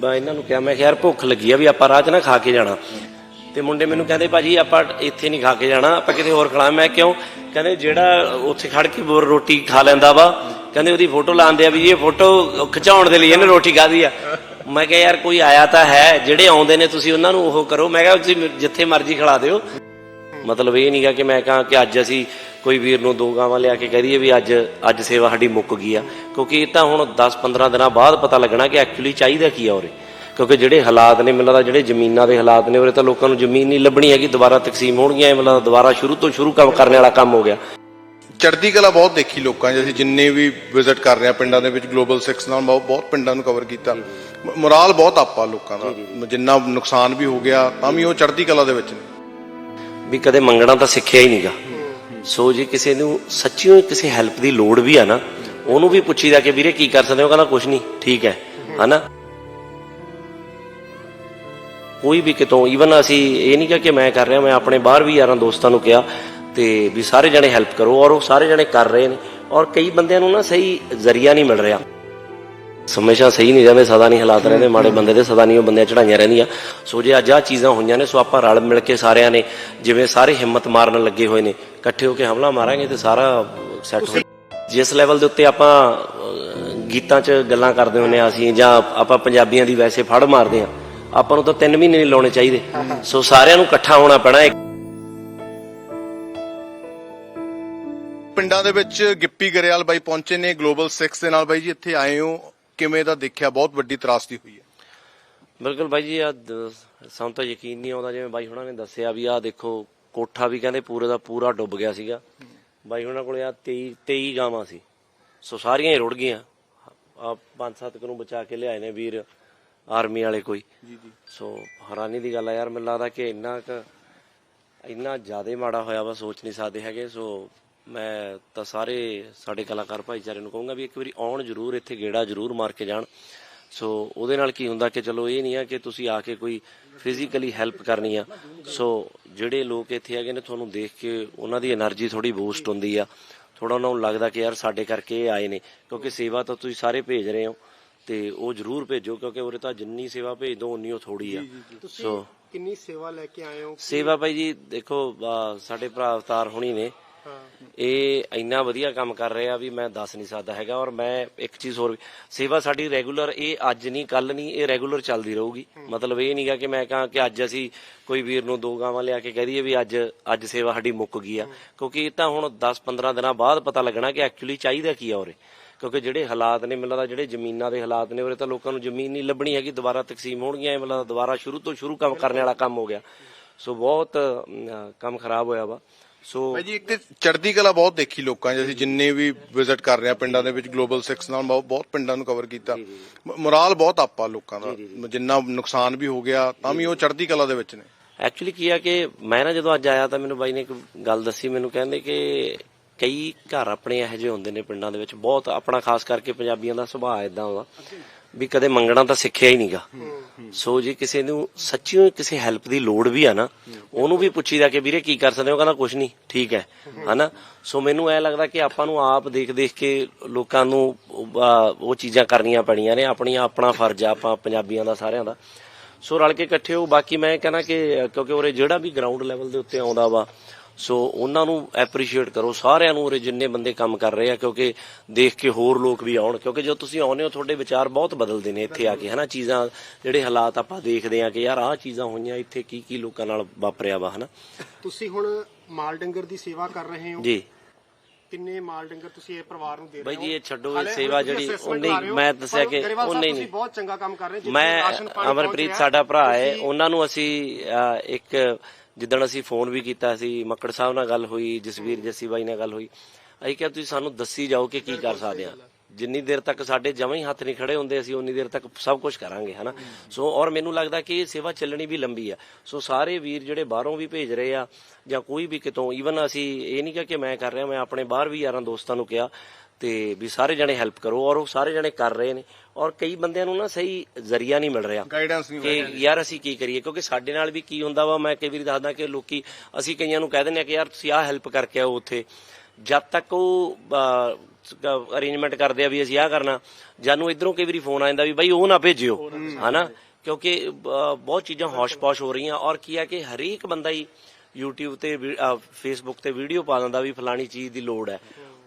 ਮੈਂ ਇਹਨਾਂ ਨੂੰ ਕਿਹਾ, ਮੈਂ ਕਿਹਾ, ਯਾਰ, ਭੁੱਖ ਲੱਗੀ ਆ ਵੀ ਆਪਾਂ ਰਾਹ 'ਚ ਨਾ ਖਾ ਕੇ ਜਾਣਾ। ਤੇ ਮੁੰਡੇ ਮੈਨੂੰ ਕਹਿੰਦੇ, ਭਾਜੀ, ਆਪਾਂ ਇੱਥੇ ਨਹੀਂ ਖਾ ਕੇ ਜਾਣਾ, ਆਪਾਂ ਕਿਤੇ ਹੋਰ ਖਲਾ ਮੈਂ ਕਿਉਂ? ਕਹਿੰਦੇ, ਜਿਹੜਾ ਉੱਥੇ ਖੜ ਕੇ ਬੋਰ ਰੋਟੀ ਖਾ ਲੈਂਦਾ ਵਾ। ਕਹਿੰਦੇ, ਉਹਦੀ ਫੋਟੋ ਲਾਉਂਦੇ ਆ ਵੀ ਇਹ ਫੋਟੋ ਖਿਚਾਉਣ ਦੇ ਲਈ ਇਹਨੇ ਰੋਟੀ ਖਾਧੀ ਆ। ਮੈਂ ਕਿਹਾ, ਯਾਰ, ਕੋਈ ਆਇਆ ਤਾਂ ਹੈ, ਜਿਹੜੇ ਆਉਂਦੇ ਨੇ ਤੁਸੀਂ ਉਹਨਾਂ ਨੂੰ ਉਹ ਕਰੋ। ਮੈਂ ਕਿਹਾ, ਤੁਸੀਂ ਜਿੱਥੇ ਮਰਜ਼ੀ ਖਿਲਾ ਦਿਓ। ਮਤਲਬ ਇਹ ਨਹੀਂਗਾ ਕਿ ਮੈਂ ਕਹਾਂ ਕਿ ਅੱਜ ਅਸੀਂ ਕੋਈ ਵੀਰ ਨੂੰ ਦੋ ਗਾਵਾਂ ਲਿਆ ਕੇ ਕਹਿ ਦਈਏ ਵੀ ਅੱਜ ਅੱਜ ਸੇਵਾ ਸਾਡੀ ਮੁੱਕ ਗਈ ਆ। ਕਿਉਂਕਿ ਇਹ ਤਾਂ ਹੁਣ 10-15 ਦਿਨਾਂ ਬਾਅਦ ਪਤਾ ਲੱਗਣਾ ਕਿ ਐਕਚੁਅਲੀ ਚਾਹੀਦਾ ਕੀ ਆ ਉਰੇ। ਕਿਉਂਕਿ ਜਿਹੜੇ ਹਾਲਾਤ ਨੇ ਮੈਨੂੰ ਲੱਗਦਾ ਜਿਹੜੇ ਜ਼ਮੀਨਾਂ ਦੇ ਹਾਲਾਤ ਨੇ ਉਰੇ ਤਾਂ ਲੋਕਾਂ ਨੂੰ ਜ਼ਮੀਨ ਨਹੀਂ ਲੱਭਣੀ ਹੈਗੀ, ਦੁਬਾਰਾ ਤਕਸੀਮ ਹੋਣਗੀਆਂ, ਇਹ ਦੁਬਾਰਾ ਸ਼ੁਰੂ ਤੋਂ ਸ਼ੁਰੂ ਕੰਮ ਕਰਨ ਵਾਲਾ ਕੰਮ ਹੋ ਗਿਆ। ਚੜ੍ਹਦੀ ਕਲਾ ਬਹੁਤ ਦੇਖੀ ਲੋਕਾਂ 'ਚ, ਅਸੀਂ ਜਿੰਨੇ ਵੀ ਵਿਜ਼ਿਟ ਕਰ ਰਹੇ ਆ ਪਿੰਡਾਂ ਦੇ ਵਿੱਚ ਗਲੋਬਲ 6 ਨਾਲ ਬਹੁਤ ਬਹੁਤ ਪਿੰਡਾਂ ਨੂੰ ਕਵਰ ਕੀਤਾ। ਮ- ਮੋਰਾਲ ਬਹੁਤ ਆਪਾ ਲੋਕਾਂ ਦਾ। ਜਿੰਨਾ ਨੁਕਸਾਨ ਵੀ ਹੋ ਗਿਆ, ਤਾਂ ਵੀ ਉਹ ਚੜ੍ਹਦੀ ਕਲਾ ਦੇ ਵਿੱਚ ਨੇ। ਵੀ ਕਦੇ ਮੰਗਣਾ ਤਾਂ ਸਿੱਖਿਆ ਹੀ ਨਹੀਂਗਾ। ਸੋ ਜੇ ਕਿਸੇ ਨੂੰ ਸੱਚੀਓ ਕਿਸੇ ਹੈਲਪ ਦੀ ਲੋੜ ਵੀ ਆ ਨਾ, ਉਹਨੂੰ ਵੀ ਪੁੱਛੀਦਾ ਕਿ ਵੀਰੇ ਕੀ ਕਰ ਸਕਦੇ ਹੋ? ਕਹਿੰਦਾ ਕੁਝ ਨਹੀਂ, ਠੀਕ ਹੈ। ਹਨਾ? ਕੋਈ ਵੀ ਕਿਤੋਂ ਈਵਨ ਅਸੀਂ ਇਹ ਨਹੀਂ ਕਿਹਾ ਕਿ ਮੈਂ ਕਰ ਰਿਹਾ, ਮੈਂ ਆਪਣੇ ਬਾਹਰ ਵੀ ਯਾਰਾਂ ਦੋਸਤਾਂ ਨੂੰ ਕਿਹਾ ਤੇ ਵੀ ਸਾਰੇ ਜਣੇ ਹੈਲਪ ਕਰੋ ਔਰ ਉਹ ਸਾਰੇ ਜਣੇ ਕਰ ਰਹੇ ਨੇ। ਔਰ ਕਈ ਬੰਦਿਆਂ ਨੂੰ ਨਾ ਸਹੀ ਜ਼ਰੀਆ ਨਹੀਂ ਮਿਲ ਰਿਹਾ। ਹਮੇਸ਼ਾ ਸਹੀ ਨਹੀਂ ਰਹਿੰਦੇ ਸਦਾ ਨਹੀਂ ਹਾਲਾਤ ਰਹਿੰਦੇ ਮਾੜੇ ਬੰਦੇ ਦੇ ਸਦਾ ਨਹੀਂ ਉਹ ਬੰਦਿਆਂ ਚੜਾਈਆਂ ਰਹਿੰਦੀਆਂ। ਸੋ ਜੇ ਅੱਜ ਆ ਚੀਜ਼ਾਂ ਹੋਈਆਂ ਨੇ, ਸੋ ਆਪਾਂ ਰਲ ਮਿਲ ਕੇ ਸਾਰਿਆਂ ਨੇ ਜਿਵੇਂ ਸਾਰੇ ਹਿੰਮਤ ਮਾਰਨ ਲੱਗੇ ਹੋਏ ਨੇ, ਇਕੱਠੇ ਹੋ ਕੇ ਹਮਲਾ ਮਾਰਾਂਗੇ ਤੇ ਸਾਰਾ ਸੈੱਟ ਹੋ ਜਿਸ ਲੈਵਲ ਦੇ ਉੱਤੇ ਆਪਾਂ ਗੀਤਾਂ 'ਚ ਗੱਲਾਂ ਕਰਦੇ ਹੁੰਨੇ ਆ ਅਸੀਂ, ਜਾਂ ਆਪਾਂ ਪੰਜਾਬੀਆਂ ਦੀ ਵੈਸੇ ਫੜ ਮਾਰਦੇ ਆ ਆਪਾਂ ਨੂੰ ਤਾਂ 3 ਮਹੀਨੇ ਨਹੀਂ ਲਾਉਣੇ ਚਾਹੀਦੇ। ਸੋ ਸਾਰਿਆਂ ਨੂੰ ਇਕੱਠਾ ਹੋਣਾ ਪੈਣਾ ਪਿੰਡਾਂ ਦੇ ਵਿੱਚ ਗਿੱਪੀ ਗਰੇਵਾਲ ਬਾਈ ਪਹੁੰਚੇ ਨੇ, ਗਲੋਬਲ 6 ਦੇ ਨਾਲ ਬਾਈ ਜੀ, ਇੱਥੇ ਆਏ ਹੋ। ਕਿਵੇਂ ਦਾ ਦੇਖਿਆ? ਬਹੁਤ ਵੱਡੀ ਤਰਾਸਦੀ ਹੋਈ ਹੈ। ਬਿਲਕੁਲ ਬਾਈ ਜੀ ਆ ਸਾਨੂੰ ਤਾਂ ਯਕੀਨ ਨਹੀਂ ਆਉਂਦਾ ਜਿਵੇਂ ਬਾਈ ਹੁਣਾਂ ਨੇ ਦੱਸਿਆ ਵੀ ਆ ਦੇਖੋ ਕੋਠਾ ਵੀ ਕਹਿੰਦੇ ਪੂਰੇ ਦਾ ਪੂਰਾ ਡੁੱਬ ਗਿਆ ਸੀਗਾ। ਬਾਈ ਹੁਣਾਂ ਕੋਲੇ ਆ 23 23 ਗਾਵਾਂ ਸੀ। ਸੋ ਸਾਰੀਆਂ ਹੀ ਰੁੜ ਗਈਆਂ। ਆ ਪੰਜ ਸੱਤ ਨੂੰ ਬਚਾ ਕੇ ਲਿਆਏ ਨੇ ਵੀਰ ਆਰਮੀ ਵਾਲੇ ਕੋਈ। ਜੀ ਜੀ। ਸੋ ਹੈਰਾਨੀ ਦੀ ਗੱਲ ਆ ਯਾਰ ਮੈਨੂੰ ਲੱਗਦਾ ਕਿ ਇੰਨਾ ਕੁ ਇੰਨਾ ਜ਼ਿਆਦਾ ਮਾੜਾ ਹੋਇਆ ਵਾ ਸੋਚ ਨਹੀਂ ਸਕਦੇ ਹੈਗੇ। ਸੋ ਮੈਂ ਤਾਂ ਸਾਰੇ ਸਾਡੇ ਕਲਾਕਾਰ ਭਾਈਚਾਰੇ ਨੂੰ ਕਹੂੰਗਾ ਵੀ ਇੱਕ ਵਾਰੀ ਆਉਣ ਜ਼ਰੂਰ ਇੱਥੇ ਗੇੜਾ ਜ਼ਰੂਰ ਮਾਰ ਕੇ ਜਾਣ। ਸੋ ਉਹਦੇ ਨਾਲ ਕੀ ਹੁੰਦਾ ਕਿ ਚਲੋ ਇਹ ਨਹੀਂ ਆ ਕਿ ਤੁਸੀਂ ਆ ਕੇ ਕੋਈ ਫਿਜ਼ੀਕਲੀ ਹੈਲਪ ਕਰਨੀ ਆ। ਸੋ ਜਿਹੜੇ ਲੋਕ ਇੱਥੇ ਹੈਗੇ ਨੇ ਤੁਹਾਨੂੰ ਦੇਖ ਕੇ ਉਹਨਾਂ ਦੀ એનર્ਜੀ ਥੋੜੀ ਬੂਸਟ ਹੁੰਦੀ ਆ। ਥੋੜਾ ਉਹਨਾਂ ਨੂੰ ਲੱਗਦਾ ਕਿ ਯਾਰ ਸਾਡੇ ਕਰਕੇ ਇਹ ਆਏ ਨੇ ਕਿਉਂਕਿ ਸੇਵਾ ਤਾਂ ਤੁਸੀਂ ਸਾਰੇ ਭੇਜ ਰਹੇ ਹੋ ਤੇ ਉਹ ਜ਼ਰੂਰ ਭੇਜੋ ਕਿਉਂਕਿ ਉਰੇ ਤਾਂ ਜਿੰਨੀ ਸੇਵਾ ਭੇਜ ਦੋ ਉਨੀ ਉਹ ਥੋੜੀ ਆ। ਸੋ ਕਿੰਨੀ ਸੇਵਾ ਲੈ ਕੇ ਆਏ ਹੋ? ਸੇਵਾ ਭਾਈ ਜੀ ਦੇਖੋ ਸਾਡੇ ਭਰਾ ਅਵਤਾਰ ਹੋਣੀ ਨੇ। ਇਹ ਇੰਨਾ ਵਧੀਆ ਕੰਮ ਕਰ ਰਹੇ ਆ ਵੀ ਮੈਂ ਦੱਸ ਨਹੀਂ ਸਕਦਾ ਹੈਗਾ ਔਰ ਮੈਂ ਇੱਕ ਚੀਜ਼ ਹੋਰ ਵੀ ਸੇਵਾ ਸਾਡੀ ਰੈਗੂਲਰ ਇਹ ਅੱਜ ਨਹੀਂ ਕੱਲ ਨਹੀਂ, ਇਹ ਰੈਗੂਲਰ ਚੱਲਦੀ ਰਹੂਗੀ। ਮਤਲਬ ਇਹ ਨਹੀਂਗਾ ਕਿ ਮੈਂ ਕਹਾਂ ਕਿ ਅੱਜ ਅਸੀਂ ਕੋਈ ਵੀਰ ਨੂੰ ਦੋ ਗਾਵਾਂ ਲਿਆ ਕੇ ਕਹਿ ਦਈਏ ਵੀ ਅੱਜ ਅੱਜ ਸੇਵਾ ਸਾਡੀ ਮੁੱਕ ਗਈ ਆ। ਕਿਉਂਕਿ ਇਹ ਤਾਂ ਹੁਣ 10-15 ਦਿਨਾਂ ਬਾਅਦ ਪਤਾ ਲੱਗਣਾ ਕਿ ਐਕਚੁਅਲੀ ਚਾਹੀਦਾ ਕੀ ਆ ਉਰੇ। ਕਿਉਂਕਿ ਜਿਹੜੇ ਹਾਲਾਤ ਨੇ ਮੈਨੂੰ ਜਿਹੜੇ ਜ਼ਮੀਨਾਂ ਦੇ ਹਾਲਾਤ ਨੇ ਉਰੇ ਤਾਂ ਲੋਕਾਂ ਨੂੰ ਜ਼ਮੀਨ ਨਹੀਂ ਲੱਭਣੀ ਹੈਗੀ, ਦੁਬਾਰਾ ਤਕਸੀਮ ਹੋਣਗੀਆਂ, ਇਹ ਦੁਬਾਰਾ ਸ਼ੁਰੂ ਤੋਂ ਸ਼ੁਰੂ ਕੰਮ ਕਰਨ ਵਾਲਾ ਕੰਮ ਹੋ ਗਿਆ। ਸੋ ਬਹੁਤ ਕੰਮ ਖਰਾਬ ਹੋਇਆ ਵਾ। ਸੋ ਬਾਈ ਜੀ ਇੱਕ ਚੜ੍ਹਦੀ ਕਲਾ ਬਹੁਤ ਦੇਖੀ ਲੋਕਾਂ 'ਚ ਅਸੀਂ ਜਿੰਨੇ ਵੀ ਵਿਜ਼ਿਟ ਕਰ ਰਹੇ ਆ ਪਿੰਡਾਂ ਦੇ ਵਿੱਚ ਗਲੋਬਲ 6 ਨਾਲ ਬਹੁਤ ਪਿੰਡਾਂ ਨੂੰ ਕਵਰ ਕੀਤਾ। ਮੋਰਾਲ ਬਹੁਤ ਆਪਾ ਲੋਕਾਂ ਦਾ। ਜਿੰਨਾ ਨੁਕਸਾਨ ਵੀ ਹੋ ਗਿਆ ਤਾਂ ਵੀ ਉਹ ਚੜ੍ਹਦੀ ਕਲਾ ਦੇ ਵਿੱਚ ਨੇ। ਐਕਚੁਅਲੀ ਕੀ ਆ ਕਿ ਮੈਂ ਨਾ ਜਦੋਂ ਅੱਜ ਆਇਆ ਤਾਂ ਮੈਨੂੰ ਬਾਈ ਨੇ ਇੱਕ ਗੱਲ ਦੱਸੀ ਮੈਨੂੰ ਕਹਿੰਦੇ ਕਿ ਕਈ ਘਰ ਆਪਣੇ ਇਹੋ ਜਿਹੇ ਹੁੰਦੇ ਨੇ ਪਿੰਡਾਂ ਦੇ ਵਿੱਚ ਬਹੁਤ ਆਪਣਾ ਖਾਸ ਕਰਕੇ ਪੰਜਾਬੀਆਂ ਦਾ ਸੁਭਾਅ ਇਦਾਂ ਹੁੰਦਾ ਵੀ ਕਦੇ ਮੰਗਣਾ ਤਾਂ ਸਿੱਖਿਆ ਹੀ ਨਹੀਂਗਾ ਸੋ ਜੇ ਕਿਸੇ ਨੂੰ ਸੱਚੀਓ ਕਿਸੇ ਹੈਲਪ ਦੀ ਲੋੜ ਵੀ ਆ ਨਾ, ਉਹਨੂੰ ਵੀ ਪੁੱਛੀਦਾ ਕਿ ਵੀਰੇ ਕੀ ਕਰ ਸਕਦੇ ਹੋ? ਕਹਿੰਦਾ ਕੁਝ ਨਹੀਂ, ਠੀਕ ਹੈ, ਹਨਾ? ਸੋ ਮੈਨੂੰ ਐ ਲੱਗਦਾ ਕਿ ਆਪਾਂ ਨੂੰ ਆਪ ਦੇਖ ਦੇਖ ਕੇ ਲੋਕਾਂ ਨੂੰ ਉਹ ਚੀਜ਼ਾਂ ਕਰਨੀਆਂ ਪੈਣੀਆਂ ਨੇ, ਆਪਣੀਆਂ, ਆਪਣਾ ਫਰਜ਼ ਆ, ਆਪਾਂ ਪੰਜਾਬੀਆਂ ਦਾ ਸਾਰਿਆਂ ਦਾ। ਸੋ ਰਲ ਕੇ ਇਕੱਠੇ ਹੋ, ਬਾਕੀ ਮੈਂ ਕਹਿੰਦਾ ਕਿ, ਕਿਉਂਕਿ ਉਰੇ ਜਿਹੜਾ ਵੀ ਗਰਾਊਂਡ ਲੈਵਲ ਦੇ ਉੱਤੇ ਆਉਂਦਾ ਵਾ ਸੋ ਉਹਨਾਂ ਨੂੰ ਐਪਰੀਸ਼ੀਏਟ ਕਰੋ ਸਾਰਿਆਂ ਨੂੰ ਉਰੇ ਜਿੰਨੇ ਬੰਦੇ ਕੰਮ ਕਰ ਰਹੇ ਆ ਕਿਉਂਕਿ ਦੇਖ ਕੇ ਹੋਰ ਲੋਕ ਵੀ ਆਉਣ ਕਿਉਂਕਿ ਜਦੋਂ ਤੁਸੀਂ ਆਉਂਦੇ ਹੋ ਤੁਹਾਡੇ ਵਿਚਾਰ ਬਹੁਤ ਬਦਲਦੇ ਨੇ ਇੱਥੇ ਆ ਕੇ ਹਨਾ? ਚੀਜ਼ਾਂ ਜਿਹੜੇ ਹਾਲਾਤ ਆਪਾਂ ਦੇਖਦੇ ਆ ਕਿ ਯਾਰ ਆਹ ਚੀਜ਼ਾਂ ਹੋਈਆਂ ਇੱਥੇ ਕੀ ਕੀ ਲੋਕਾਂ ਨਾਲ ਵਾਪਰਿਆ ਵਾ ਹਨਾ? ਤੁਸੀਂ ਹੁਣ ਮਾਲ ਡੰਗਰ ਦੀ ਸੇਵਾ ਕਰ ਰਹੇ ਹੋ। ਜੀ। ਕਿੰਨੇ ਮਾਲ ਡੰਗਰ ਤੁਸੀਂ ਇਹ ਪਰਿਵਾਰ ਨੂੰ ਦੇ ਰਹੇ ਬਾਈ ਹੋ? ਜੀ, ਇਹ ਛੱਡੋ, ਇਹ ਸੇਵਾ ਜਿਹੜੀ ਉਹਨੇ- ਮੈਂ ਦੱਸਿਆ ਕਿ ਉਹਨੇ ਤੁਸੀਂ ਨਹੀਂ। ਬਹੁਤ ਚੰਗਾ ਕੰਮ ਕਰ ਰਹੇ ਮੈਂ ਰਾਸ਼ਨ ਪਾਣੀ ਅਮਰਪ੍ਰੀਤ ਸਾਡਾ ਭਰਾ ਹੈ ਉਹਨਾਂ ਨੂੰ ਅਸੀਂ ਇੱਕ ਜਿੱਦਣ ਅਸੀਂ ਫੋਨ ਵੀ ਕੀਤਾ ਸੀ ਮੱਕੜ ਸਾਹਿਬ ਨਾਲ ਗੱਲ ਹੋਈ ਜਸਵੀਰ ਜੱਸੀ ਬਾਈ ਨਾਲ ਗੱਲ ਹੋਈ। ਅਸੀਂ ਕਿਹਾ ਤੁਸੀਂ ਸਾਨੂੰ ਦੱਸੀ ਜਾਓ ਕਿ ਕੀ ਕਰ ਸਕਦੇ ਆ ਜਿੰਨੀ ਦੇਰ ਤੱਕ ਸਾਡੇ ਜਮਾਂ ਹੀ ਹੱਥ ਨਹੀਂ ਖੜੇ ਹੁੰਦੇ ਅਸੀਂ ਉਨੀ ਦੇਰ ਤੱਕ ਸਭ ਕੁਝ ਕਰਾਂਗੇ ਹਨਾ? ਸੋ ਔਰ ਮੈਨੂੰ ਲੱਗਦਾ ਕਿ ਇਹ ਸੇਵਾ ਚੱਲਣੀ ਵੀ ਲੰਬੀ ਆ। ਸੋ ਸਾਰੇ ਵੀਰ ਜਿਹੜੇ ਬਾਹਰੋਂ ਵੀ ਭੇਜ ਰਹੇ ਆ ਜਾਂ ਕੋਈ ਵੀ ਕਿਤੋਂ ਈਵਨ ਅਸੀਂ ਇਹ ਨਹੀਂ ਕਿ ਮੈਂ ਕਰ ਰਿਹਾ ਮੈਂ ਆਪਣੇ ਬਾਹਰ ਵੀ ਯਾਰਾਂ ਦੋਸਤਾਂ ਨੂੰ ਕਿਹਾ ਤੇ ਵੀ ਸਾਰੇ ਜਣੇ ਹੈਲਪ ਕਰੋ ਔਰ ਉਹ ਸਾਰੇ ਜਣੇ ਕਰ ਰਹੇ ਨੇ। ਔਰ ਕਈ ਬੰਦਿਆਂ ਨੂੰ ਨਾ ਸਹੀ ਜ਼ਰੀਆ ਨਹੀਂ ਮਿਲ ਰਿਹਾ ਗਾਈਡੈਂਸ ਨਹੀਂ ਕਿ ਯਾਰ ਅਸੀਂ ਕੀ ਕਰੀਏ ਕਿਉਂਕਿ ਸਾਡੇ ਨਾਲ ਵੀ ਕੀ ਹੁੰਦਾ ਵਾ ਮੈਂ ਕਈ ਵਾਰੀ ਦੱਸਦਾ ਕਿ ਲੋਕੀ ਅਸੀਂ ਕਈਆਂ ਨੂੰ ਕਹਿ ਦਿੰਦੇ ਆ ਕਿ ਯਾਰ ਤੁਸੀਂ ਆਹ ਹੈਲਪ ਕਰਕੇ ਆਓ ਉੱਥੇ। ਜਦ ਤੱਕ ਉਹ ਅਰੇਂਜਮੈਂਟ ਕਰਦੇ ਆ ਵੀ ਅਸੀਂ ਆਹ ਕਰਨਾ ਜਾਨੂੰ ਇਧਰੋਂ ਕਈ ਵਾਰੀ ਫੋਨ ਆ ਜਾਂਦਾ ਵੀ ਬਾਈ ਉਹ ਨਾ ਭੇਜਿਓ ਹਨਾ? ਕਿਉਂਕਿ ਬਹੁਤ ਚੀਜ਼ਾਂ ਹੋਸ਼-ਪੋਸ਼ ਹੋ ਰਹੀਆਂ ਔਰ ਕੀ ਹੈ ਕਿ ਹਰੇਕ ਬੰਦਾ ਹੀ YouTube ਤੇ ਫੇਸਬੁੱਕ ਤੇ ਵੀਡੀਓ ਪਾ ਦਿੰਦਾ ਵੀ ਫਲਾਣੀ ਚੀਜ਼ ਦੀ ਲੋੜ ਹੈ।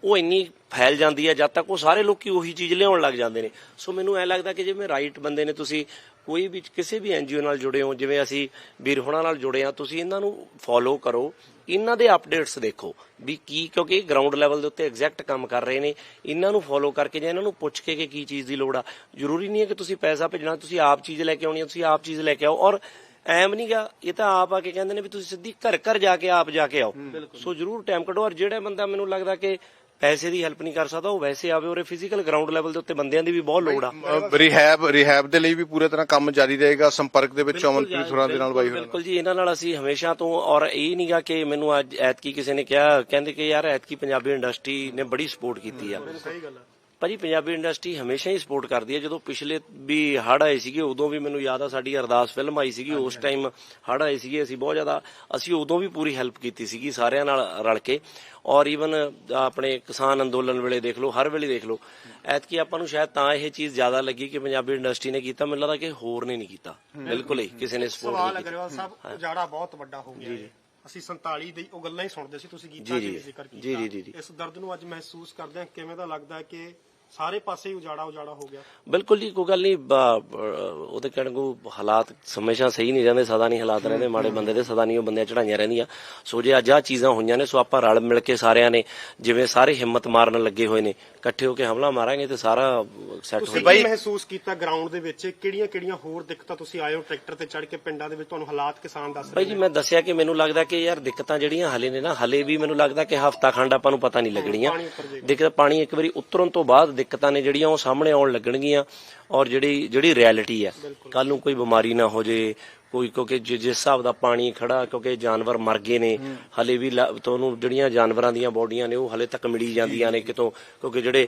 ਉਹ ਇੰਨੀ ਫੈਲ ਜਾਂਦੀ ਹੈ ਜਦ ਤੱਕ ਉਹ ਸਾਰੇ ਲੋਕੀ ਉਹੀ ਚੀਜ਼ ਲਿਆਉਣ ਲੱਗ ਜਾਂਦੇ ਨੇ। ਸੋ ਮੈਨੂੰ ਐ ਲੱਗਦਾ ਕਿ ਜਿਵੇਂ ਰਾਈਟ ਬੰਦੇ ਨੇ ਤੁਸੀਂ ਕੋਈ ਵੀ ਕਿਸੇ ਵੀ ਐਨਜੀਓ ਨਾਲ ਜੁੜੇ ਹੋ ਜਿਵੇਂ ਅਸੀਂ ਵੀਰ ਹੁਣਾਂ ਨਾਲ ਜੁੜੇ ਆ ਤੁਸੀਂ ਇਹਨਾਂ ਨੂੰ ਫੋਲੋ ਕਰੋ ਇਹਨਾਂ ਦੇ ਅਪਡੇਟਸ ਦੇਖੋ ਵੀ ਕੀ ਕਿਉਂਕਿ ਗਰਾਊਂਡ ਲੈਵਲ ਦੇ ਉੱਤੇ ਐਗਜ਼ੈਕਟ ਕੰਮ ਕਰ ਰਹੇ ਨੇ। ਇਹਨਾਂ ਨੂੰ ਫੋਲੋ ਕਰਕੇ ਜਾਂ ਇਹਨਾਂ ਨੂੰ ਪੁੱਛ ਕੇ ਕਿ ਕੀ ਚੀਜ਼ ਦੀ ਲੋੜ ਆ। ਜ਼ਰੂਰੀ ਨਹੀਂ ਹੈ ਕਿ ਤੁਸੀਂ ਪੈਸਾ ਭੇਜਣਾ ਤੁਸੀਂ ਆਪ ਚੀਜ਼ ਲੈ ਕੇ ਆਉਣੀ ਹੈ ਤੁਸੀਂ ਆਪ ਚੀਜ਼ ਲੈ ਕੇ ਆਓ। ਔਰ ਐਮ ਨਹੀਂਗਾ ਇਹ ਤਾਂ ਆਪ ਆ ਕੇ ਕਹਿੰਦੇ ਨੇ ਵੀ ਤੁਸੀਂ ਸਿੱਧੀ ਘਰ ਘਰ ਜਾ ਕੇ ਆਪ ਜਾ ਕੇ ਆਓ। ਸੋ ਜ਼ਰੂਰ ਟਾਈਮ ਕੱਢੋ। ਔਰ ਜਿਹੜਾ ਬੰਦਾ ਮੈਨੂੰ ਲੱਗਦਾ ਕਿ ਪੈਸੇ ਦੀ ਹੈਲਪ ਨਹੀਂ ਕਰ ਸਕਦਾ ਉਹ ਵੈਸੇ ਆਵੇ ਔਰ ਫਿਜ਼ੀਕਲ ਗਰਾਊਂਡ ਲੈਵਲ ਦੇ ਉੱਤੇ ਬੰਦਿਆਂ ਦੀ ਵੀ ਬਹੁਤ ਲੋੜ ਆ। ਰਿਹੈਬ ਰਿਹੈਬ ਦੇ ਲਈ ਵੀ ਪੂਰੇ ਤਰ੍ਹਾਂ ਕੰਮ ਜਾਰੀ ਰਹੇਗਾ ਸੰਪਰਕ ਦੇ ਵਿੱਚ ਅਮਨਪ੍ਰੀਤ ਹੋਰਾਂ ਦੇ ਨਾਲ ਬਾਈ ਹੋਰਾਂ ਬਿਲਕੁਲ ਜੀ ਇਹਨਾਂ ਨਾਲ ਅਸੀਂ ਹਮੇਸ਼ਾ ਤੋਂ ਔਰ ਇਹ ਨਹੀਂਗਾ ਕਿ ਮੈਨੂੰ ਅੱਜ ਐਤਕੀ ਕਿਸੇ ਨੇ ਕਿਹਾ ਕਹਿੰਦੇ ਕਿ ਯਾਰ ਐਤਕੀ ਪੰਜਾਬੀ ਇੰਡਸਟਰੀ ਨੇ ਬੜੀ ਸਪੋਰਟ ਕੀਤੀ ਆ। ਸਹੀ ਗੱਲ ਹੈ ਭਾਜੀ ਪੰਜਾਬੀ ਇੰਡਸਟਰੀ ਹਮੇਸ਼ਾ ਹੀ ਸਪੋਰਟ ਕਰਦੀ ਹੈ। ਜਦੋਂ ਪਿਛਲੇ ਵੀ ਹੜ ਆਏ ਸੀਗੇ ਉਦੋਂ ਵੀ ਮੈਨੂੰ ਯਾਦ ਆ ਸਾਡੀ ਅਰਦਾਸ ਫਿਲਮ ਆਈ ਸੀਗੀ। ਉਸ ਟਾਈਮ ਹੜ ਆਏ ਸੀਗੇ ਅਸੀਂ ਬਹੁਤ ਜ਼ਿਆਦਾ ਅਸੀਂ ਉਦੋਂ ਵੀ ਪੂਰੀ ਹੈਲਪ ਕੀਤੀ ਸੀਗੀ ਸਾਰਿਆਂ ਨਾਲ ਰਲ ਕੇ। ਔਰ ਈਵਨ ਆਪਣੇ ਕਿਸਾਨ ਅੰਦੋਲਨ ਵੇਲੇ ਦੇਖ ਲਓ ਹਰ ਵੇਲੇ ਦੇਖ ਲਓ। ਐਤਕੀ ਆਪਾਂ ਨੂੰ ਸ਼ਾਇਦ ਤਾਂ ਇਹ ਚੀਜ਼ ਜ਼ਿਆਦਾ ਲੱਗੀ ਕਿ ਪੰਜਾਬੀ ਇੰਡਸਟਰੀ ਨੇ ਕੀਤਾ। ਮੈਨੂੰ ਲੱਗਦਾ ਕਿ ਹੋਰ ਨੇ ਨਹੀਂ ਕੀਤਾ। ਬਿਲਕੁਲ ਹੀ ਕਿਸੇ ਨੇ ਸਪੋਰਟ ਨਹੀਂ ਕੀਤਾ। ਅਗਰਵਾਲ ਸਾਹਿਬ ਉਜਾੜਾ ਬਹੁਤ ਵੱਡਾ ਹੋ ਗਿਆ ਹੈ ਅਸੀਂ 47 ਦੀ ਉਹ ਗੱਲਾਂ ਹੀ ਸੁਣਦੇ ਸੀ ਤੁਸੀਂ ਗੀਤਾਂ ਜੀ, ਦੀ ਜੀ। ਜ਼ਿਕਰ ਕੀਤਾ ਜੀ, ਜੀ, ਜੀ, ਜੀ। ਇਸ ਦਰਦ ਨੂੰ ਅੱਜ ਮਹਿਸੂਸ ਕਰਦੇ ਹਾਂ। ਕਿਵੇਂ ਦਾ ਲੱਗਦਾ ਕਿ ਸਾਰੇ ਪਾਸੇ ਉਜਾੜਾ ਉਜਾੜਾ ਹੋ ਗਿਆ। ਬਿਲਕੁਲ ਜੀ ਕੋਈ ਗੱਲ ਨਹੀਂ ਉਹਦੇ ਕਹਿਣ ਕੋ ਹਾਲਾਤ ਹਮੇਸ਼ਾ ਸਹੀ ਨਹੀਂ ਰਹਿੰਦੇ ਸਦਾ ਨਹੀਂ ਹਾਲਾਤ ਰਹਿੰਦੇ ਮਾੜੇ ਬੰਦੇ ਦੇ ਸਦਾ ਨਹੀਂ ਉਹ ਬੰਦਿਆਂ ਚੜਾਈਆਂ ਰਹਿੰਦੀਆਂ। ਸੋ ਜੇ ਅੱਜ ਆਹ ਚੀਜ਼ਾਂ ਹੋਈਆਂ ਨੇ ਸੋ ਆਪਾਂ ਰਲ ਮਿਲ ਕੇ ਸਾਰਿਆਂ ਨੇ ਜਿਵੇਂ ਸਾਰੇ ਹਿੰਮਤ ਮਾਰਨ ਲੱਗੇ ਹੋਏ ਨੇ ਇਕੱਠੇ ਹੋ ਕੇ ਹਮਲਾ ਮਾਰਾਂਗੇ ਤੇ ਸਾਰਾ ਸੈੱਟ ਹੋ ਤੁਸੀਂ ਜਾਏਗਾ। ਕੀ ਮਹਿਸੂਸ ਕੀਤਾ ਗਰਾਊਂਡ ਦੇ ਵਿੱਚ? ਕਿਹੜੀਆਂ ਕਿਹੜੀਆਂ ਹੋਰ ਦਿੱਕਤਾਂ ਤੁਸੀਂ ਆਏ ਹੋ ਟਰੈਕਟਰ ਤੇ ਚੜ ਕੇ ਪਿੰਡਾਂ ਦੇ ਵਿੱਚ? ਤੁਹਾਨੂੰ ਹਾਲਾਤ ਕਿਸਾਨ ਦੱਸ ਭਾਈ ਰਹੇ ਜੀ ਨੇ। ਮੈਂ ਦੱਸਿਆ ਕਿ ਮੈਨੂੰ ਲੱਗਦਾ ਕਿ ਯਾਰ ਦਿੱਕਤਾਂ ਜਿਹੜੀਆਂ ਹਲੇ ਨੇ ਨਾ ਹਲੇ ਵੀ ਮੈਨੂੰ ਲੱਗਦਾ ਕਿ ਹਫਤਾ ਖੰਡ ਆਪਾਂ ਨੂੰ ਪਤਾ ਨਹੀਂ ਲੱਗਣੀਆਂ। ਦਿੱਕਤ ਪਾਣੀ ਇੱਕ ਵਾਰੀ ਉਤਰਨ ਤੋਂ ਬਾਅਦ ਦਿੱਕਤਾਂ ਨੇ ਜਿਹੜੀਆਂ ਉਹ ਸਾਹਮਣੇ ਆਉਣ ਲੱਗਣਗੀਆਂ ਔਰ ਜਿਹੜੀ ਜਿਹੜੀ ਰਿਐਲਿਟੀ ਹੈ ਕੱਲ ਨੂੰ ਕੋਈ ਬਿਮਾਰੀ ਨਾ ਹੋ ਜੇ ਕੋਈ ਕਿਉਂਕਿ ਜਿ- ਜਿਸ ਹਿਸਾਬ ਦਾ ਪਾਣੀ ਖੜਾ ਕਿਉਂਕਿ ਜਾਨਵਰ ਮਰ ਗਏ ਨੇ ਹਲੇ ਵੀ ਲ- ਤੁਹਾਨੂੰ ਜਿਹੜੀਆਂ ਜਾਨਵਰਾਂ ਦੀਆਂ ਬੋਡੀਆਂ ਨੇ ਉਹ ਹਲੇ ਤੱਕ ਮਿਲੀ ਜਾਂਦੀਆਂ ਨੇ ਕਿਤੋਂ ਕਿਉਂਕਿ ਜਿਹੜੇ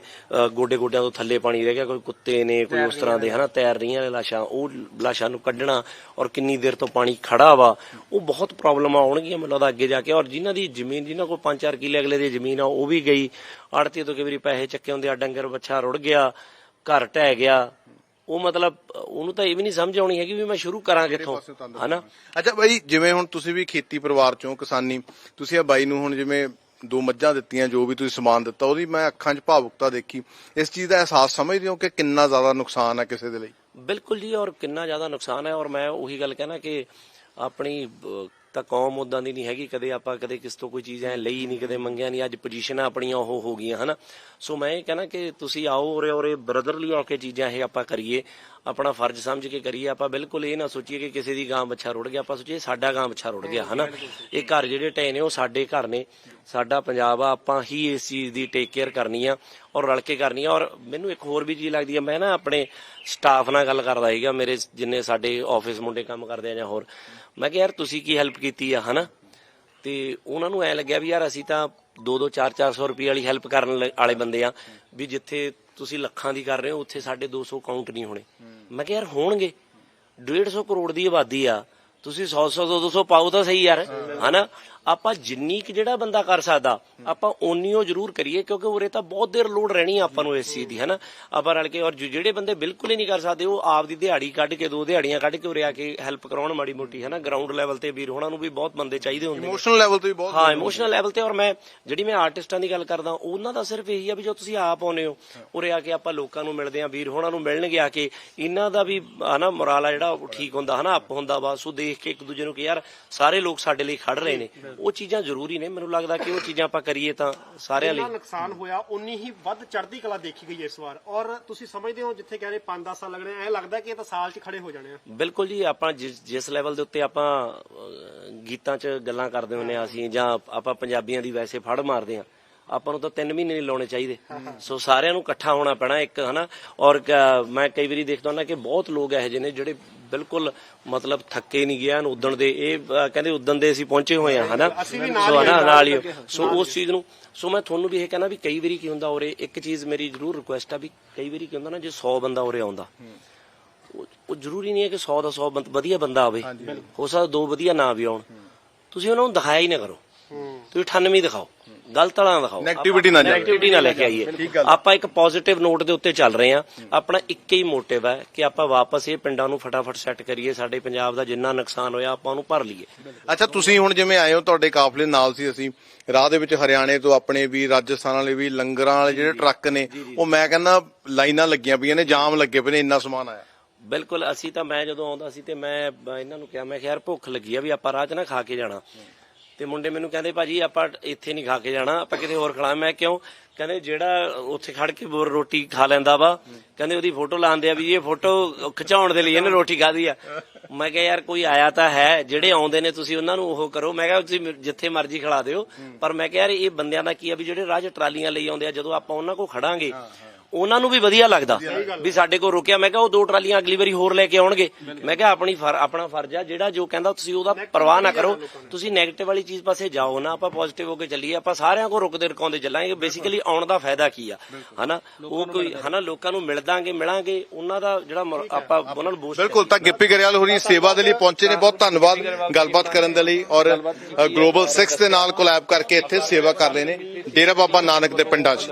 ਗੋਡੇ ਗੋਡਿਆਂ ਤੋਂ ਥੱਲੇ ਪਾਣੀ ਰਹਿ ਗਿਆ ਕੋਈ ਕੁੱਤੇ ਨੇ ਕੋਈ ਉਸ ਤਰ੍ਹਾਂ ਦੇ ਹਨਾ ਤੈਰ ਰਹੀਆਂ ਨੇ ਲਾਸ਼ਾਂ ਉਹ ਲਾਸ਼ਾਂ ਨੂੰ ਕੱਢਣਾ ਔਰ ਕਿੰਨੀ ਦੇਰ ਤੋਂ ਪਾਣੀ ਖੜਾ ਵਾ ਉਹ ਬਹੁਤ ਪ੍ਰੋਬਲਮ ਆਉਣਗੀਆਂ ਮੈਨੂੰ ਲੱਗਦਾ ਅੱਗੇ ਜਾ ਕੇ ਔਰ ਜਿਨ੍ਹਾਂ ਦੀ ਜ਼ਮੀਨ ਜਿਨ੍ਹਾਂ ਕੋਲ 5-4 ਕਿੱਲੇ ਅਗਲੇ ਦੀ ਜ਼ਮੀਨ ਆ ਉਹ ਵੀ ਗਈ। ਆੜਤੀ ਤੋਂ ਕਈ ਵਾਰੀ ਪੈਸੇ ਚੱਕੇ ਹੁੰਦੇ ਆ ਡੰਗਰ ਬੱਚਾ ਰੁੜ ਗਿਆ ਘਰ ਢਹਿ ਗਿਆ ਉਹ ਮਤਲਬ ਉਹਨੂੰ ਤਾਂ ਇਹ ਵੀ ਨਹੀਂ ਸਮਝ ਆਉਣੀ ਹੈਗੀ ਵੀ ਮੈਂ ਸ਼ੁਰੂ ਕਰਾਂ ਕਿੱਥੋਂ ਹਨਾ? ਅੱਛਾ ਬਾਈ ਜਿਵੇਂ ਹੁਣ ਤੁਸੀਂ ਵੀ ਖੇਤੀ ਪਰਿਵਾਰ ਚੋਂ ਕਿਸਾਨੀ ਤੁਸੀਂ ਆ ਬਾਈ ਨੂੰ ਹੁਣ ਜਿਵੇਂ ਦੋ ਮੱਝਾਂ ਦਿੱਤੀਆਂ ਜੋ ਵੀ ਤੁਸੀਂ ਸਮਾਨ ਦਿੱਤਾ ਉਹਦੀ ਮੈਂ ਅੱਖਾਂ 'ਚ ਭਾਵੁਕਤਾ ਦੇਖੀ। ਇਸ ਚੀਜ਼ ਦਾ ਅਹਿਸਾਸ ਸਮਝਦੇ ਹੋ ਕਿ ਕਿੰਨਾ ਜ਼ਿਆਦਾ ਨੁਕਸਾਨ ਹੈ ਕਿਸੇ ਦੇ ਲਈ? ਬਿਲਕੁਲ ਜੀ ਔਰ ਕਿੰਨਾ ਜ਼ਿਆਦਾ ਨੁਕਸਾਨ ਹੈ ਔਰ ਮੈਂ ਉਹੀ ਗੱਲ ਕਹਿਣਾ ਕਿ ਆਪਣੀ ਤਾਂ ਕੌਮ ਉਦਾਂ ਦੀ ਨਹੀਂ ਹੈਗੀ ਕਦੇ ਆਪਾਂ ਕਦੇ ਕਿਸ ਤੋਂ ਕੋਈ ਚੀਜ਼ ਐ ਲਈ ਨਹੀਂ ਕਦੇ ਮੰਗਿਆ ਨਹੀਂ ਅੱਜ ਪੋਜੀਸ਼ਨਾਂ ਆਪਣੀਆਂ ਉਹ ਹੋ ਗਈਆਂ ਹਨਾ? ਸੋ ਮੈਂ ਇਹ ਕਹਿਣਾ ਕਿ ਤੁਸੀਂ ਆਓ ਔਰ ਔਰ ਬ੍ਰਦਰਲੀ ਆ ਕੇ ਚੀਜ਼ਾਂ ਇਹ ਆਪਾਂ ਕਰੀਏ ਆਪਣਾ ਫਰਜ਼ ਸਮਝ ਕੇ ਕਰੀਏ ਆਪਾਂ ਬਿਲਕੁਲ ਇਹ ਨਾ ਸੋਚੀਏ ਕਿ ਕਿਸੇ ਦੀ ਗਾਂ ਬੱਚਾ ਰੁੜ ਗਿਆ ਆਪਾਂ ਸੋਚੀਏ ਸਾਡਾ ਗਾਂ ਬੱਚਾ ਰੁੜ ਗਿਆ ਹਨਾ? ਇਹ ਘਰ ਜਿਹੜੇ ਟਏ ਨੇ ਉਹ ਸਾਡੇ ਘਰ ਨੇ ਸਾਡਾ ਪੰਜਾਬ ਆ ਆਪਾਂ ਹੀ ਇਸ ਚੀਜ਼ ਦੀ ਟੇਕ ਕੇਅਰ ਕਰਨੀ ਆ ਔਰ ਰਲ ਕੇ ਕਰਨੀ ਆ ਔਰ ਮੈਨੂੰ ਇੱਕ ਹੋਰ ਵੀ ਚੀਜ਼ ਲੱਗਦੀ ਆ ਮੈਂ ਨਾ ਆਪਣੇ ਸਟਾਫ ਨਾਲ ਗੱਲ ਕਰਦਾ ਸੀਗਾ ਮੇਰੇ ਜਿੰਨੇ ਸਾਡੇ ਆਫਿਸ ਮੁੰਡੇ ਕੰਮ ਕਰਦੇ ਆ ਜਾਂ ਹੋਰ ਮੈਂ ਕਿਹਾ ਯਾਰ ਤੁਸੀਂ ਕੀ ਹੈਲਪ ਕੀਤੀ ਆ ਹਨਾ? ਤੇ ਉਹਨਾਂ ਨੂੰ ਐ ਲੱਗਿਆ ਵੀ ਯਾਰ ਅਸੀਂ ਤਾਂ 2-2 4-400 ਰੁਪਏ ਵਾਲੀ ਹੈਲਪ ਕਰਨ ਲ- ਵਾਲੇ ਬੰਦੇ ਆ ਵੀ ਜਿੱਥੇ ਤੁਸੀਂ ਲੱਖਾਂ ਦੀ ਕਰ ਰਹੇ ਹੋ ਉੱਥੇ ਸਾਡੇ 200 ਕਾਊਂਟ ਨਹੀਂ ਹੋਣੇ। ਮੈਂ ਕਿਹਾ ਯਾਰ ਹੋਣਗੇ। 150 ਕਰੋੜ ਦੀ ਆਬਾਦੀ ਆ। ਤੁਸੀਂ 100 100 200 ਪਾਓ ਤਾਂ ਸਹੀ ਯਾਰ ਹਨਾ? ਆਪਾਂ ਜਿੰਨੀ ਕਿ ਜਿਹੜਾ ਬੰਦਾ ਕਰ ਸਕਦਾ ਆਪਾਂ ਓਨੀ ਉਹ ਜ਼ਰੂਰ ਕਰੀਏ ਕਿਉਂਕਿ ਉਰੇ ਤਾਂ ਬਹੁਤ ਦੇਰ ਲੋੜ ਰਹਿਣੀ ਆ ਆਪਾਂ ਨੂੰ ਇਸ ਚੀਜ਼ ਦੀ ਹਨਾ? ਆਪਾਂ ਰਲ ਕੇ ਔਰ ਜਿਹੜੇ ਬੰਦੇ ਬਿਲਕੁਲ ਹੀ ਨਹੀਂ ਕਰ ਸਕਦੇ ਉਹ ਆਪ ਦੀ ਦਿਹਾੜੀ ਕੱਢ ਕੇ ਦੋ ਦਿਹਾੜੀਆਂ ਕੱਢ ਕੇ ਉਰੇ ਆ ਕੇ ਹੈਲਪ ਕਰਾਉਣ ਮਾੜੀ ਮੋਟੀ ਹਨਾ? ਗਰਾਊਂਡ ਲੈਵਲ ਤੇ ਵੀਰ ਹੋਣਾ ਨੂੰ ਵੀ ਬਹੁਤ ਬੰਦੇ ਚਾਹੀਦੇ ਹੁੰਦੇ ਇਮੋਸ਼ਨਲ ਲੈਵਲ ਤੇ ਵੀ ਬਹੁਤ ਹਾਂ ਇਮੋਸ਼ਨਲ ਲੈਵਲ ਤੇ ਔਰ ਮੈਂ ਜਿਹੜੀ ਮੈਂ ਆਰਟਿਸਟਾਂ ਦੀ ਗੱਲ ਕਰਦਾ ਉਹਨਾਂ ਦਾ ਸਿਰਫ ਇਹੀ ਆ ਵੀ ਜੋ ਤੁਸੀਂ ਆਪ ਆਉਨੇ ਹੋ ਉਰੇ ਆ ਕੇ ਆਪਾਂ ਲੋਕਾਂ ਨੂੰ ਮਿਲਦੇ ਆ ਵੀਰ ਹੋਣਾ ਨੂੰ ਮਿਲਣਗੇ ਆ ਕੇ ਇਹਨਾਂ ਦਾ ਵੀ ਹਨਾ ਮੋਰਾਲ ਆ ਜਿਹੜਾ ਉਹ ਠੀਕ ਹੁੰਦਾ ਹਨਾ? ਅਪ ਹੁੰਦਾ ਵਾ ਸੋ ਦੇਖ ਕੇ ਇੱਕ ਦੂਜੇ ਨੂੰ ਕਿ ਯਾਰ ਸਾਰੇ ਲੋਕ ਸਾਡੇ ਲਈ ਖੜ ਰਹੇ ਨੇ। ਉਹ ਚੀਜ਼ਾਂ ਜ਼ਰੂਰੀ ਨੇ ਮੈਨੂੰ ਲੱਗਦਾ ਕਿ ਉਹ ਚੀਜ਼ਾਂ ਆਪਾਂ ਕਰੀਏ ਤਾਂ ਸਾਰਿਆਂ ਲਈ। ਨੁਕਸਾਨ ਹੋਇਆ ਉਨੀ ਹੀ ਵੱਧ ਚੜ੍ਹਦੀ ਕਲਾ ਦੇਖੀ ਗਈ ਇਸ ਵਾਰ। ਔਰ ਤੁਸੀਂ ਸਮਝਦੇ ਹੋ ਜਿੱਥੇ ਕਹਿੰਦੇ 5-10 ਸਾਲ ਲੱਗਣੇ ਐ ਲੱਗਦਾ ਕਿ ਇਹ ਤਾਂ ਸਾਲ 'ਚ ਖੜੇ ਹੋ ਜਾਣੇ ਆ। ਬਿਲਕੁਲ ਜੀ ਆਪਾਂ ਜਿਸ ਲੈਵਲ ਦੇ ਉੱਤੇ ਆਪਾਂ ਗੀਤਾਂ 'ਚ ਗੱਲਾਂ ਕਰਦੇ ਹੁੰਨੇ ਆ ਅਸੀਂ ਜਾਂ ਆਪਾਂ ਪੰਜਾਬੀਆਂ ਦੀ ਵੈਸੇ ਫੜ ਮਾਰਦੇ ਆ ਆਪਾਂ ਨੂੰ ਤਾਂ 3 ਮਹੀਨੇ ਨਹੀਂ ਲਾਉਣੇ ਚਾਹੀਦੇ। ਸੋ ਸਾਰਿਆਂ ਨੂੰ ਇਕੱਠਾ ਹੋਣਾ ਪੈਣਾ ਇੱਕ ਹਨਾ? ਔਰ ਮੈਂ ਕਈ ਵਾਰੀ ਦੇਖਦਾ ਹੁੰਦਾ ਕਿ ਬਹੁਤ ਲੋਕ ਇਹੋ ਜਿਹੇ ਨੇ ਜਿਹੜੇ ਬਿਲਕੁਲ ਮਤਲਬ ਥੱਕੇ ਨਹੀਂ ਗਿਆ ਉਦਣ ਦੇ ਇਹ ਕਹਿੰਦੇ ਉਦਣ ਦੇ ਅਸੀਂ ਪਹੁੰਚੇ ਹੋਏ ਆ ਹਨਾ? ਸੋ ਹਨਾ ਨਾਲ ਹੀ। ਸੋ ਉਸ ਚੀਜ਼ ਨੂੰ ਸੋ ਮੈਂ ਤੁਹਾਨੂੰ ਵੀ ਇਹ ਕਹਿਣਾ ਵੀ ਕਈ ਵਾਰੀ ਕੀ ਹੁੰਦਾ ਉਰੇ ਇੱਕ ਚੀਜ਼ ਮੇਰੀ ਜ਼ਰੂਰ ਰਿਕੁਐਸਟ ਆ ਵੀ ਕਈ ਵਾਰੀ ਕੀ ਹੁੰਦਾ ਨਾ ਜੇ 100 ਬੰਦਾ ਉਰੇ ਆਉਂਦਾ। ਉਹ ਉਹ ਜ਼ਰੂਰੀ ਨਹੀਂ ਹੈ ਕਿ 100 ਦਾ 100 ਬੰਦ ਵਧੀਆ ਬੰਦਾ ਆਵੇ। ਹੋ ਸਕਦਾ ਦੋ ਵਧੀਆ ਨਾ ਵੀ ਆਉਣ। ਤੁਸੀਂ ਉਹਨਾਂ ਨੂੰ ਦਿਖਾਇਆ ਹੀ ਨਾ ਕਰੋ। ਤੁਸੀਂ 98 ਦਿਖਾਓ। ਗਲਤ ਵਾਲਾ ਨਾ ਦਿਖਾਓ। Negativity ਨਾ ਜਾਵੇ। ਨੈਗੇਟਿਵਿਟੀ ਨਾ ਲੈ ਕੇ ਆਈਏ। ਆਪਾਂ ਇੱਕ ਪੋਜ਼ਿਟਿਵ ਨੋਟ ਦੇ ਉੱਤੇ ਚੱਲ ਰਹੇ ਆ ਆਪਣਾ ਇੱਕ ਹੀ ਮੋਟਿਵ ਹੈ ਕਿ ਆਪਾਂ ਵਾਪਸ ਇਹ ਪਿੰਡਾਂ ਨੂੰ ਫਟਾਫਟ ਸੈੱਟ ਕਰੀਏ। ਸਾਡੇ ਪੰਜਾਬ ਦਾ ਜਿੰਨਾ ਨੁਕਸਾਨ ਹੋਇਆ ਆਪਾਂ ਉਹਨੂੰ ਭਰ ਲਈਏ। ਅੱਛਾ ਤੁਸੀਂ ਹੁਣ ਜਿਵੇਂ ਆਏ ਹੋ ਤੁਹਾਡੇ ਕਾਫਲੇ ਨਾਲ ਸੀ ਅਸੀਂ। ਰਾਹ ਦੇ ਵਿੱਚ ਹਰਿਆਣੇ ਤੋਂ ਆਪਣੇ ਵੀ ਰਾਜਸਥਾਨ ਵਾਲੇ ਵੀ ਲੰਗਰਾਂ ਵਾਲੇ ਜਿਹੜੇ ਟਰੱਕ ਨੇ ਉਹ ਮੈਂ ਕਹਿੰਦਾ ਲਾਈਨਾਂ ਲੱਗੀਆਂ ਪਈਆਂ ਨੇ ਜਾਮ ਲੱਗੇ ਪਏ ਨੇ ਇੰਨਾ ਸਮਾਨ ਆਇਆ। ਬਿਲਕੁਲ ਅਸੀਂ ਤਾਂ ਮੈਂ ਜਦੋਂ ਆਉਂਦਾ ਸੀ ਤੇ ਮੈਂ ਇਹਨਾਂ ਨੂੰ ਕਿਹਾ ਮੈਂ ਯਾਰ ਭੁੱਖ ਲੱਗੀ ਆ ਵੀ ਆਪਾਂ ਰਾਹ 'ਚ ਨਾ ਖਾ ਕੇ ਜਾਣਾ। ਤੇ ਮੁੰਡੇ ਮੈਨੂੰ ਕਹਿੰਦੇ, ਭਾਜੀ, ਆਪਾਂ ਇੱਥੇ ਨਹੀਂ ਖਾ ਕੇ ਜਾਣਾ, ਆਪਾਂ ਕਿਤੇ ਹੋਰ ਖਣਾ ਮੈਂ ਕਿਉਂ? ਕਹਿੰਦੇ, ਜਿਹੜਾ ਉੱਥੇ ਖੜ ਕੇ ਬੋਰ ਰੋਟੀ ਖਾ ਲੈਂਦਾ ਵਾ। ਕਹਿੰਦੇ, ਉਹਦੀ ਫੋਟੋ ਲਾਉਂਦੇ ਆ ਵੀ ਇਹ ਫੋਟੋ ਖਿਚਾਉਣ ਦੇ ਲਈ ਇਹਨੇ ਰੋਟੀ ਖਾਦੀ ਆ। ਮੈਂ ਕਿਹਾ, ਯਾਰ, ਕੋਈ ਆਇਆ ਤਾਂ ਹੈ, ਜਿਹੜੇ ਆਉਂਦੇ ਨੇ ਤੁਸੀਂ ਉਹਨਾਂ ਨੂੰ ਉਹ ਕਰੋ। ਮੈਂ ਕਿਹਾ, ਤੁਸੀਂ ਜਿੱਥੇ ਮਰਜ਼ੀ ਖਿਲਾ ਦਿਓ। ਪਰ ਮੈਂ ਕਿਹਾ, ਯਾਰ, ਇਹ ਬੰਦਿਆਂ ਦਾ ਕੀ ਆ ਵੀ ਜਿਹੜੇ ਰਾਹ ਟਰਾਲੀਆਂ ਲਈ ਆਉਂਦੇ ਆ, ਜਦੋਂ ਆਪਾਂ ਉਹਨਾਂ ਕੋਲ ਖੜਾਂਗੇ ਉਹਨਾਂ ਨੂੰ ਵੀ ਵਧੀਆ ਲੱਗਦਾ ਵੀ ਸਾਡੇ ਕੋਲ ਰੁਕਿਆ। ਮੈਂ ਕਿਹਾ ਉਹ ਦੋ ਟਰਾਲੀਆਂ ਅਗਲੀ ਵਾਰੀ ਹੋਰ ਲੈ ਕੇ ਆਉਣਗੇ। ਮੈਂ ਕਿਹਾ ਆਪਣੀ ਫਰ- ਆਪਣਾ ਫਰਜ਼ ਆ ਜਿਹੜਾ ਜੋ ਕਹਿੰਦਾ ਤੁਸੀਂ ਉਹਦਾ ਪਰਵਾਹ ਨਾ ਕਰੋ। ਤੁਸੀਂ 네ਗੇਟਿਵ ਵਾਲੀ ਚੀਜ਼ ਪਾਸੇ ਜਾਓ ਨਾ ਆਪਾਂ ਪੋਜ਼ਿਟਿਵ ਹੋ ਕੇ ਚੱਲੀਏ। ਆਪਾਂ ਸਾਰਿਆਂ ਕੋਲ ਰੁਕਦੇ ਰਕਾਉਂਦੇ ਚੱਲਾਂਗੇ। ਬੇਸਿਕਲੀ ਆਉਣ ਦਾ ਫਾਇਦਾ ਕੀ ਆ? ਹਨਾ? ਉਹ ਕੋਈ ਹਨਾ ਲੋਕਾਂ ਨੂੰ ਮਿਲਦਾਂਗੇ ਮਿਲਾਂਗੇ। ਉਹਨਾਂ ਦਾ ਜਿਹੜਾ ਆਪਾਂ ਉਹਨਾਂ ਨੂੰ ਬੂਸਟ ਬਿਲਕੁਲ। ਤਾਂ ਗਿੱਪੀ ਗਰੇਵਾਲ ਹੋਰੀ ਸੇਵਾ ਦੇ ਲਈ ਪਹੁੰਚੇ ਨੇ। ਬਹੁਤ ਧੰਨਵਾਦ। ਗੱਲਬਾਤ ਕਰਨ ਦੇ ਲਈ ਔਰ ਗਲੋਬਲ 6 ਦੇ ਨਾਲ ਕੋਲੈਬ ਕਰਕੇ ਇੱਥੇ ਸੇਵਾ ਕਰ ਰਹੇ ਨੇ। ਡੇਰਾ ਬਾਬਾ ਨਾਨਕ ਦੇ ਪਿੰਡਾਂ 'ਚ।